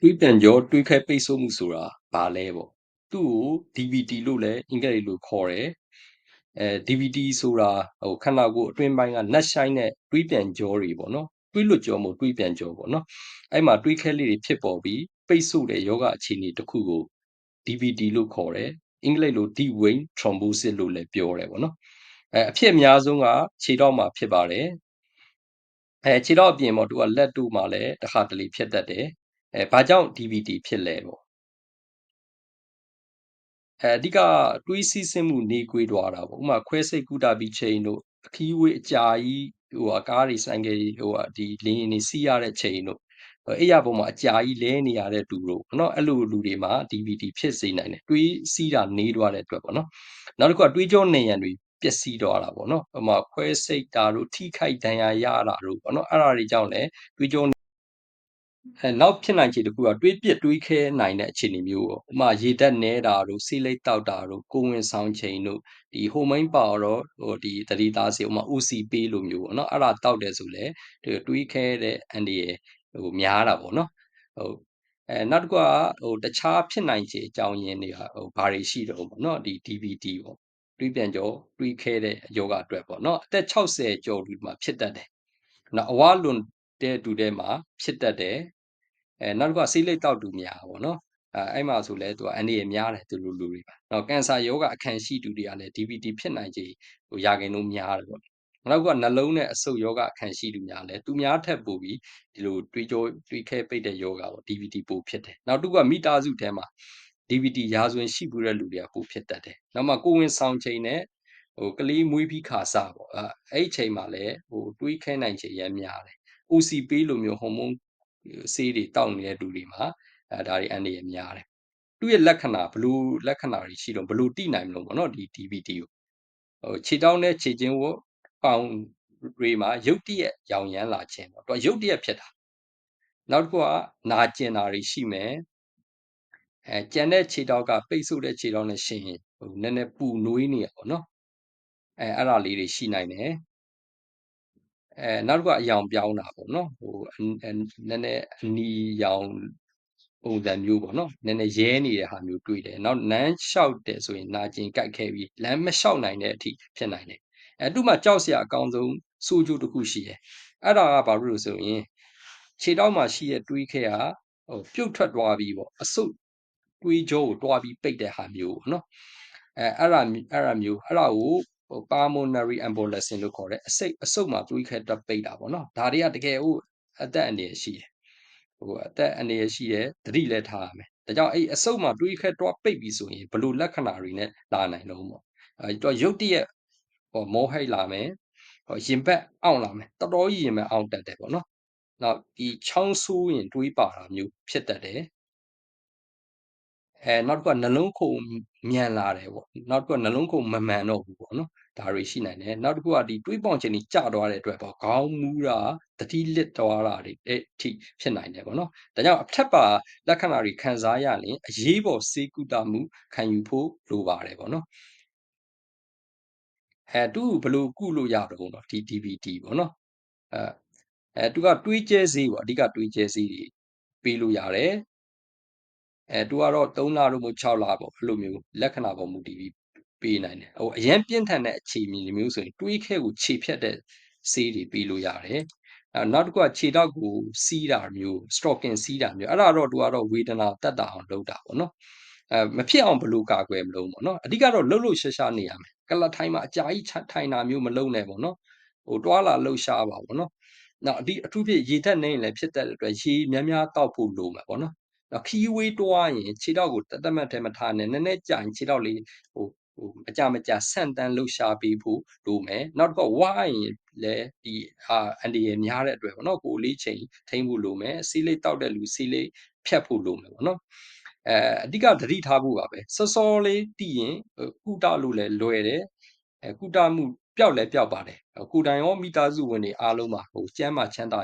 တွေးပြန်ကြောတွေးခဲပိတ်ဆို့မှုဆိုတာဘာလဲပေါ့သူ့ကို DVT လို့လည်းအင်္ဂလိပ်လိုခေါ်တယ်အဲ DVT ဆိုတာဟိုခန္ဓာကိုယ်အတွင်းပိုင်းကနတ်ရှိုင်းတဲ့တွေးပြန်ကြောတွေပေါ့နော်တွေးလွတ်ကြောမို့တွေးပြန်ကြောပေါ့နော်အဲ့မှာတွေးခဲလေးတွေဖြစ်ပေါ်ပြီးပိတ်ဆို့တဲ့ယောဂအခြေအနေတစ်ခုကို DVT လို့ခေါ်တယ်အင်္ဂလိပ်လို deep vein thrombosis လို့လည်းပြောတယ်ပေါ့နော်အဲအဖြစ်အများဆုံးကခြေထောက်မှာဖြစ်ပါတယ်အဲခြေထောက်အပြင်ပေါ့သူကလက်တို့မှာလည်းတစ်ခါတလေဖြစ်တတ်တယ် အဲဘာကြောင့် DVT ဖြစ်လဲပေါ့အဲအဓိကတွေးစီးဆင်းမှုနေကွေးသွားတာပေါ့ဥပမာခွဲစိတ်ကုတာပြီးချိန်တို့အခီးဝေးအကြာကြီးဟိုကားတွေဆိုင်ကယ်ဟိုဒီလင်းနေစီးရတဲ့ချိန်တို့အဲ့ရပုံမှာအကြာကြီးလဲနေရတဲ့သူတို့เนาะအဲ့လိုလူတွေမှာ DVT ဖြစ်စေနိုင်တယ်တွေးစီးတာနေသွားတဲ့အတွက်ပေါ့နော်နောက်တစ်ခုကတွေးကြောနေရံတွေပျက်စီးသွားတာပေါ့နော်ဟိုမှာခွဲစိတ်တာတို့ထိခိုက်ဒဏ်ရာရတာတို့ပေါ့နော်အဲ့ဒါတွေကြောင့်လည်းတွေးကြော အဲနောက်ဖြစ်နိုင်ခြေတစ်ခုကတွေးပစ်တွေးခဲနိုင်တဲ့အခြေအနေမျိုးပေါ့ဥမာရေဓာတ်နေတာတို့ဆေးလိပ်တောက်တာတို့ကိုဝင်ဆောင်ချိန်တို့ဒီဟိုမိန်းပါတော့ဟိုဒီတတိသားစီဥမာ OC ပေးလိုမျိုးပေါ့နော်အဲ့ဒါတောက်တယ်ဆိုလဲတွေးခဲတဲ့အန်ဒီရဟိုများတာပေါ့နော်ဟုတ်အဲနောက်တစ်ခုကဟိုတခြားဖြစ်နိုင်ခြေအကြောင်းရင်းတွေကဟိုဘာတွေရှိတော့ပေါ့နော်ဒီ DVT ပေါ့တွေးပြန်ကြောတွေးခဲတဲ့ယောဂအတွက်ပေါ့နော်အသက်60ကျော်ဒီမှာဖြစ်တတ်တယ်နောက်အဝလွန် တဲ့တူတဲ့မှာဖြစ်တတ်တယ်အဲနောက်တစ်ခုကဆေးလိပ်တောက်တူများပေါ့နော်အဲအဲ့မှာဆိုလဲသူကအန်ဒီရများတယ်သူလူလူတွေပါနောက်ကင်ဆာယောဂအခန့်ရှိတူတွေကလည်း DVT ဖြစ်နိုင်ခြေဟိုရာခိုင်နှုန်းများတယ်ပေါ့နောက်ကနှလုံးနဲ့အဆုတ်ယောဂအခန့်ရှိတူများလဲသူများထက်ပိုပြီးဒီလိုတွေးကြောတွေးခဲပိတ်တဲ့ယောဂပေါ့ DVT ပိုဖြစ်တယ်နောက်တစ်ခုကမိသားစုထဲမှာ DVT ရာဇဝင်ရှိဘူးတဲ့လူတွေကပိုဖြစ်တတ်တယ်နောက်မှကိုဝင်ဆောင်ချိန်နဲ့ဟိုကလေးမွေးပြီးခါစပေါ့အဲအဲ့ချိန်မှာလည်းဟိုတွေးခဲနိုင်ခြေရများတယ် OC ပေးလိုမျိုးဟော်မုန်းဆေးတွေတောက်နေတဲ့လူတွေမှာအဲဒါတွေအန္တရာယ်များတယ်သူ့ရဲ့လက္ခဏာဘလို့လက္ခဏာတွေရှိတော့ဘလို့တိနိုင်မလို့ပေါ့နော်ဒီ DVT ကိုဟိုခြေတောင်းနဲ့ခြေချင်းကိုပေါင်တွေမှာရုတ်တရက်ရောင်ရမ်းလာခြင်းပေါ့သူကရုတ်တရက်ဖြစ်တာနောက်တစ်ခုကနာကျင်တာတွေရှိမယ်အဲကြံတဲ့ခြေတောက်ကပိတ်ဆို့တဲ့ခြေတောက်နဲ့ရှင်ဟိုနည်းနည်းပူနွေးနေရပေါ့နော်အဲအဲ့ဒါလေးတွေရှိနိုင်တယ် အဲနောက်တစ်ခုကအယောင်ပြောင်းတာပေါ့နော်ဟိုနည်းနည်းအနီရောင်ပုံစံမျိုးပေါ့နော်နည်းနည်းရဲနေတဲ့ဟာမျိုးတွေ့တယ်နောက်နန်းလျှောက်တယ်ဆိုရင်နာကျင်ကြိုက်ခဲ့ပြီးလမ်းမလျှောက်နိုင်တဲ့အထိဖြစ်နိုင်တယ်အဲသူ့မှာကြောက်စရာအကောင်းဆုံးစိုးကျိုးတစ်ခုရှိတယ်အဲ့ဒါကဘာလို့လို့ဆိုရင်ခြေထောက်မှာရှိတဲ့တွေးခဲကဟိုပြုတ်ထွက်သွားပြီးပေါ့အဆုတ်တွေးကြောကိုတွားပြီးပိတ်တဲ့ဟာမျိုးပေါ့နော်အဲအဲ့ဒါအဲ့ဒါမျိုးအဲ့ဒါကို ဟို pulmonary embolism လို့ခေါ်တယ်အစိတ်အဆုတ်မှာတွေးခဲတက်ပိတ်တာပေါ့နော်ဒါတွေကတကယ်ဟိုအသက်အန္တရာယ်ရှိတယ်ဟိုအသက်အန္တရာယ်ရှိတယ်သတိလည်းထားရမယ်ဒါကြောင့်အဲ့အဆုတ်မှာတွေးခဲတွားပိတ်ပြီဆိုရင်ဘလို့လက္ခဏာတွေနဲ့လာနိုင်တော့ပေါ့အဲတော့ရုတ်တရက်ဟောမောဟိတ်လာမယ်ဟောရင်ဘက်အောင်လာမယ်တော်တော်ကြီးရင်ဘက်အောင်တက်တယ်ပေါ့နော်နောက်ဒီချောင်းဆိုးရင်တွေးပါတာမျိုးဖြစ်တတ်တယ် အဲနောက်တစ်ခုကနှလုံးခုန်မြန်လာတယ်ပေါ့နောက်တစ်ခုကနှလုံးခုန်မမှန်တော့ဘူးပေါ့နော်ဒါတွေရှိနိုင်တယ်နောက်တစ်ခုကဒီတွေးပေါင်ခြင်းကြီးကျသွားတဲ့အတွက်ပေါ့ခေါင်းမူးတာတတိလစ်သွားတာတွေအဲ့အထိဖြစ်နိုင်တယ်ပေါ့နော်ဒါကြောင့်အထက်ပါလက္ခဏာတွေခံစားရရင်အရေးပေါ်စေကုသမှုခံယူဖို့လိုပါတယ်ပေါ့နော်အဲသူ့ဘလို့ကုလို့ရတော့တော့ဒီ DVT ပေါ့နော်အဲအဲသူကတွေးကျဲစေးပေါ့အဓိကတွေးကျဲစေးတွေပေးလို့ရတယ် အဲသူကတော့3လတို့မို့6လပေါ့အဲ့လိုမျိုးလက္ခဏာပေါ်မူတည်ပြီးပေးနိုင်တယ်ဟိုအရင်ပြင်းထန်တဲ့အခြေအနေမျိုးဆိုရင်တွေးခဲကိုခြေဖြတ်တဲ့ဆေးတွေပေးလို့ရတယ်အဲနောက်တစ်ခုကခြေထောက်ကိုစီးတာမျိုး stalking စီးတာမျိုးအဲ့ဒါတော့သူကတော့ဝေဒနာတက်တာအောင်လုပ်တာပေါ့နော်အဲမဖြစ်အောင်ဘလို့ကာကွယ်မလို့ပေါ့နော်အဓိကတော့လှုပ်လှုပ်ရှားရှားနေရမယ်ကလထိုင်မှာအကြာကြီးထိုင်တာမျိုးမလုပ်နဲ့ပေါ့နော်ဟိုတွားလာလှုပ်ရှားပါပေါ့နော်နောက်အဒီအထူးဖြင့်ရေထက်နေရင်လည်းဖြစ်တဲ့အတွက်ရေများများတောက်ဖို့လိုမှာပေါ့နော် ခီးဝေးတွားရင်ခြေထောက်ကိုတသက်မှတ်ထဲမထားနဲ့နည်းနည်းကြာရင်ခြေထောက်လေးဟိုဟိုအကြမကြဆန့်တန်းလှုပ်ရှားပေးဖို့လိုမယ်နောက်တစ်ခါဝိုင်းရင်လည်းဒီအာအန်ဒီရများတဲ့အတွက်ပေါ့နော်ကိုလေးချိန်ထိမ့်ဖို့လိုမယ်စီးလေးတောက်တဲ့လူစီးလေးဖြတ်ဖို့လိုမယ်ပေါ့နော်အဲအဓိကသတိထားဖို့ပါပဲစောစောလေးတည်ရင်ကုတလို့လည်းလွယ်တယ်အဲကုတမှုပျောက်လည်းပျောက်ပါတယ်ကုတိုင်ရောမိသားစုဝင်တွေအားလုံးပါဟိုကျမ်းမာချမ်းသာ